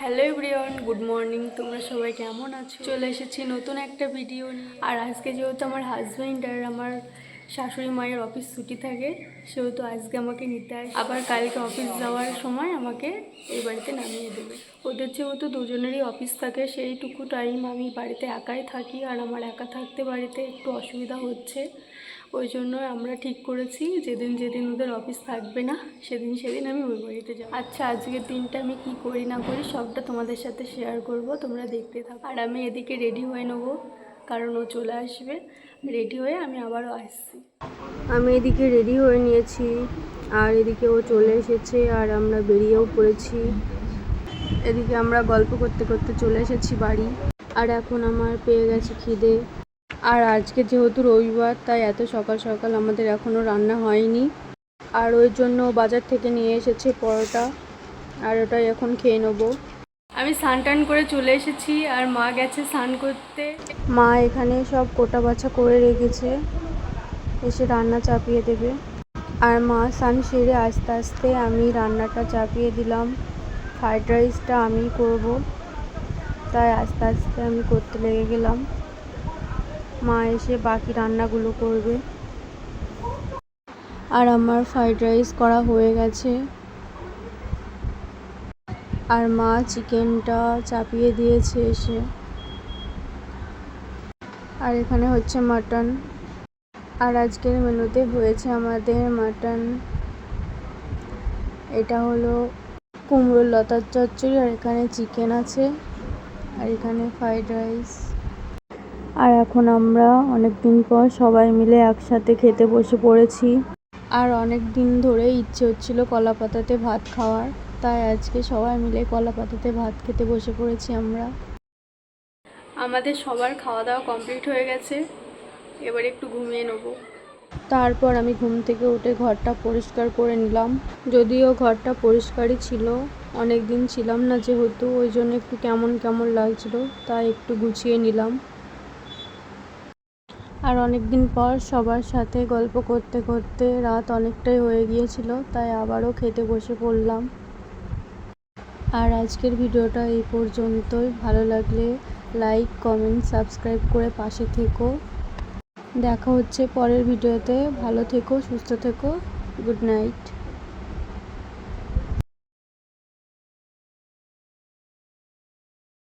Hello everyone, good morning. তোমরা সবাই কেমন আছো? চলে এসেছি নতুন একটা ভিডিও আর আজকে যেহেতু আমার হাজব্যান্ড আর আমার শাশুড়ি মায়ের অফিস ছুটি থাকে, সেহেতু আজকে আমাকে নিতে আসে। আবার কালকে অফিস যাওয়ার সময় আমাকে এই বাড়িতে নামিয়ে দেবে। ওদের যেহেতু দুজনেরই অফিস থাকে, সেইটুকু টাইম আমি বাড়িতে একাই থাকি। আর আমার একা থাকতে বাড়িতে একটু অসুবিধা হচ্ছে। ওই জন্য আমরা ঠিক করেছি, যেদিন যেদিন ওদের অফিস থাকবে না, সেদিন সেদিন আমি ওই বাড়িতে যাব। আচ্ছা আজকের দিনটা আমি কি করি না করি সবটা তোমাদের সাথে শেয়ার করব, তোমরা দেখতে থাকো। আর আমি এদিকে রেডি হয়ে নেব, কারণ ও চলে আসবে। রেডি হয়ে আমি আবারও আসছি। আমি এদিকে রেডি হয়ে নিয়েছি, আর এদিকে ও চলে এসেছে, আর আমরা বেরিয়েও পড়েছি। এদিকে আমরা গল্প করতে করতে চলে এসেছি বাড়ি। আর এখন আমার পেয়ে গেছে খিদে। আর আজকে যেহেতু রবিবার, তাই এত সকাল সকাল আমাদের এখনও রান্না হয়নি। আর ওই জন্য বাজার থেকে নিয়ে এসেছে পরোটা, আর ওটাই এখন খেয়ে নেব। আমি স্নান টান করে চলে এসেছি, আর মা গেছে স্নান করতে। মা এখানে সব কোটা বাছা করে রেখেছে, এসে রান্না চাপিয়ে দেবে। আর মা স্নান সেরে আস্তে আস্তে আমি রান্নাটা চাপিয়ে দিলাম। ফ্রাইড রাইসটা আমি করব, তাই আস্তে আস্তে আমি করতে লেগে গেলাম। মা এসে বাকি রান্নাগুলো করবে। আর আমার ফ্রাইড রাইস করা হয়ে গেছে। আর মা চিকেনটা চাপিয়ে দিয়েছে এসে। আর এখানে হচ্ছে মাটন। আর আজকের মেনুতে হয়েছে আমাদের মাটন। এটা হলো কুমড়োর লতার চচ্চড়ি, আর এখানে চিকেন আছে। আর এখানে ফ্রাইড রাইস। আর এখন আমরা অনেক দিন পর সবাই মিলে একসাথে খেতে বসে পড়েছি। আর অনেক দিন ধরে ইচ্ছে হচ্ছিল কলা পাতাতে ভাত খাওয়ার, তাই আজকে সবাই মিলে কলা পাতাতে ভাত খেতে বসে পড়েছি আমরা। আমাদের সবার খাওয়া দাওয়া কমপ্লিট হয়ে গেছে, এবার একটু ঘুমিয়ে নেব। তারপর আমি ঘুম থেকে উঠে ঘরটা পরিষ্কার করে নিলাম। যদিও ঘরটা পরিষ্কারই ছিল অনেক দিন ছিলাম না যেহেতু, ওই জন্য একটু কেমন কেমন লাগছিল তাই একটু গুছিয়ে নিলাম। আর অনেক দিন পর সবার সাথে গল্প করতে করতে রাত অনেকটাই হয়ে গিয়েছিল, তাই আবারও খেতে বসে পড়লাম। আর আজকের ভিডিওটা এই পর্যন্তই। ভালো লাগলে লাইক, কমেন্ট, সাবস্ক্রাইব করে পাশে থেকো। দেখা হচ্ছে পরের ভিডিওতে। ভালো থেকো, সুস্থ থেকো। Good night.